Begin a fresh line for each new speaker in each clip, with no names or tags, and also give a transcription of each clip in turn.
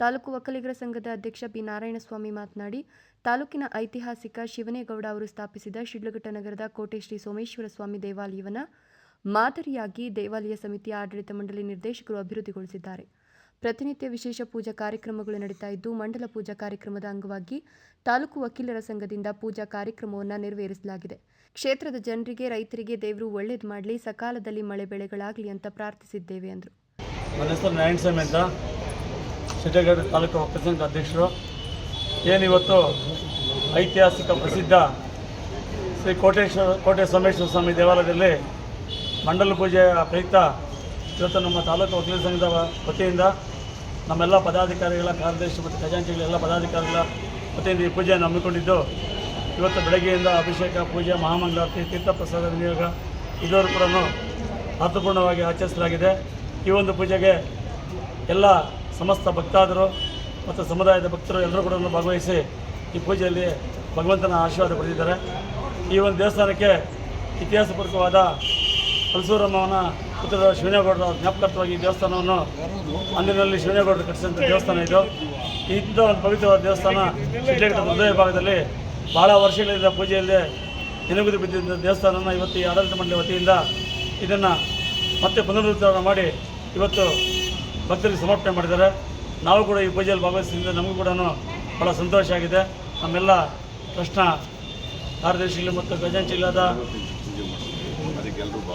ತಾಲೂಕು ಒಕ್ಕಲಿಗರ ಸಂಘದ ಅಧ್ಯಕ್ಷ ಬಿ ನಾರಾಯಣಸ್ವಾಮಿ ಮಾತನಾಡಿ, ತಾಲೂಕಿನ ಐತಿಹಾಸಿಕ ಶಿವನೇಗೌಡ ಅವರು ಸ್ಥಾಪಿಸಿದ ಶಿಡ್ಲಘಟ್ಟ ನಗರದ ಕೋಟೆ ಶ್ರೀ ಸೋಮೇಶ್ವರ ಸ್ವಾಮಿ ದೇವಾಲಯವನ್ನು ಮಾದರಿಯಾಗಿ ದೇವಾಲಯ ಸಮಿತಿಯ ಆಡಳಿತ ಮಂಡಳಿ ನಿರ್ದೇಶಕರು ಅಭಿವೃದ್ಧಿಗೊಳಿಸಿದ್ದಾರೆ. ಪ್ರತಿನಿತ್ಯ ವಿಶೇಷ ಪೂಜಾ ಕಾರ್ಯಕ್ರಮಗಳು ನಡೀತಾ ಇದ್ದು, ಮಂಡಲ ಪೂಜಾ ಕಾರ್ಯಕ್ರಮದ ಅಂಗವಾಗಿ ತಾಲೂಕು ವಕೀಲರ ಸಂಘದಿಂದ ಪೂಜಾ ಕಾರ್ಯಕ್ರಮವನ್ನು ನೆರವೇರಿಸಲಾಗಿದೆ. ಕ್ಷೇತ್ರದ ಜನರಿಗೆ, ರೈತರಿಗೆ ದೇವರು ಒಳ್ಳೇದು ಮಾಡಲಿ, ಸಕಾಲದಲ್ಲಿ ಮಳೆ ಬೆಳೆಗಳಾಗಲಿ ಅಂತ ಪ್ರಾರ್ಥಿಸಿದ್ದೇವೆ ಎಂದರು
ಶಿಡ್ಡಘಟ್ಟ ತಾಲೂಕು ಸಂಘ ಅಧ್ಯಕ್ಷರು. ಏನಿವತ್ತು ಐತಿಹಾಸಿಕ ಪ್ರಸಿದ್ಧ ಶ್ರೀ ಕೋಟೇಶ್ವರ ಕೋಟೆ ಸೋಮೇಶ್ವರ ಸ್ವಾಮಿ ದೇವಾಲಯದಲ್ಲಿ ಮಂಡಲ ಪೂಜೆಯ ಪ್ರಯುಕ್ತ ಇವತ್ತು ನಮ್ಮ ತಾಲೂಕು ವಕೀಲ ಸಂಘದ ವತಿಯಿಂದ ನಮ್ಮೆಲ್ಲ ಪದಾಧಿಕಾರಿಗಳ, ಕಾರ್ಯದರ್ಶಿ ಮತ್ತು ಖಜಾಂಚಿಗಳ ಎಲ್ಲ ಪದಾಧಿಕಾರಿಗಳ ವತಿಯಿಂದ ಈ ಪೂಜೆಯನ್ನು ಹಮ್ಮಿಕೊಂಡಿದ್ದು, ಇವತ್ತು ಬೆಳಗ್ಗೆಯಿಂದ ಅಭಿಷೇಕ, ಪೂಜೆ, ಮಹಾಮಂಗಳಾರತಿ, ತೀರ್ಥಪ್ರಸಾದ, ವಿನಿಯೋಗ ಇದರ ಕೂಡ ಅರ್ಥಪೂರ್ಣವಾಗಿ ಆಚರಿಸಲಾಗಿದೆ. ಈ ಒಂದು ಪೂಜೆಗೆ ಎಲ್ಲ ಸಮಸ್ತ ಭಕ್ತಾದರು ಮತ್ತು ಸಮುದಾಯದ ಭಕ್ತರು ಎಲ್ಲರೂ ಕೂಡ ಭಾಗವಹಿಸಿ ಈ ಪೂಜೆಯಲ್ಲಿ ಭಗವಂತನ ಆಶೀರ್ವಾದ ಪಡೆದಿದ್ದಾರೆ. ಈ ಒಂದು ದೇವಸ್ಥಾನಕ್ಕೆ ಇತಿಹಾಸಪೂರ್ವಕವಾದ ಹಲಸೂರಮ್ಮನ ಪುತ್ರದ ಶಿವನೇಗೌಡರ ಜ್ಞಾಪಕತ್ವವಾಗಿ ದೇವಸ್ಥಾನವನ್ನು ಅಂದಿನಲ್ಲಿ ಶಿವನೇಗೌಡರು ಕಟ್ಟಿಸಿದಂಥ ದೇವಸ್ಥಾನ ಇದು. ಇಂಥ ಒಂದು ಪವಿತ್ರವಾದ ದೇವಸ್ಥಾನ ಶಿಡ್ಲಘಟ್ಟದ ಹೃದಯ ಭಾಗದಲ್ಲಿ ಭಾಳ ವರ್ಷಗಳಿಂದ ಪೂಜೆಯಲ್ಲಿ ದಿನಗುದಿ ಬಿದ್ದಿದ್ದ ದೇವಸ್ಥಾನವನ್ನು ಇವತ್ತು ಈ ಆಡಳಿತ ಮಂಡಳಿ ವತಿಯಿಂದ ಇದನ್ನು ಮತ್ತೆ ಪುನರುದ್ಧಾರ ಮಾಡಿ ಇವತ್ತು ಭಕ್ತರಿಗೆ ಸಮರ್ಪಣೆ ಮಾಡಿದ್ದಾರೆ. ನಾವು ಕೂಡ ಈ ಪೂಜೆಯಲ್ಲಿ ಭಾಗವಹಿಸಿದ್ದರಿಂದ ನಮಗೂ ಕೂಡ ಭಾಳ ಸಂತೋಷ ಆಗಿದೆ. ನಮ್ಮೆಲ್ಲ ಟ್ರಸ್ಟ್ನ ಕಾರ್ಯದರ್ಶಿಗಳು ಮತ್ತು ಖಜಾಂಚಿಗಳಾದ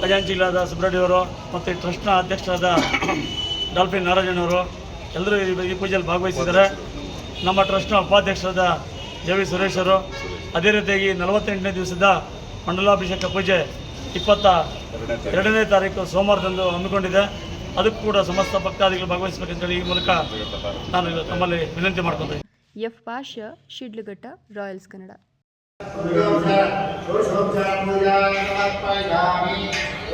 ಖಜಾಂಚಿಗಳಾದ ಸುಬ್ರಹ್ಮಣ್ಯವರು ಮತ್ತು ಈ ಟ್ರಸ್ಟ್ನ ಅಧ್ಯಕ್ಷರಾದ ಡಾಲ್ಫಿನ್ ನಾರಾಯಣವರು ಎಲ್ಲರೂ ಈ- ಈ ಪೂಜೆಯಲ್ಲಿ ಭಾಗವಹಿಸಿದ್ದಾರೆ. ನಮ್ಮ ಟ್ರಸ್ಟ್ನ ಉಪಾಧ್ಯಕ್ಷರಾದ ಜೆ ವಿ ಸುರೇಶರು ಅದೇ ರೀತಿಯಾಗಿ ನಲವತ್ತೆಂಟನೇ ದಿವಸದ ಮಂಡಲಾಭಿಷೇಕ ಪೂಜೆ ಇಪ್ಪತ್ತ ಎರಡನೇ ತಾರೀಕು ಸೋಮವಾರದಂದು ಹಮ್ಮಿಕೊಂಡಿದೆ. ಅದಕ್ಕೂ ಕೂಡ ಸಮಸ್ತ ಭಕ್ತಾದಿಗಳು ಭಾಗವಹಿಸಬೇಕಂತೇಳಿ ಈ ಮೂಲಕ ನಾನು ತಮ್ಮಲ್ಲಿ ವಿನಂತಿ ಮಾಡ್ಕೊತೀನಿ
ಎಫ್ ಪಾಷ ಶಿಡ್ಲಘಟ್ಟ, ರಾಯಲ್ಸ್ ಕನ್ನಡ.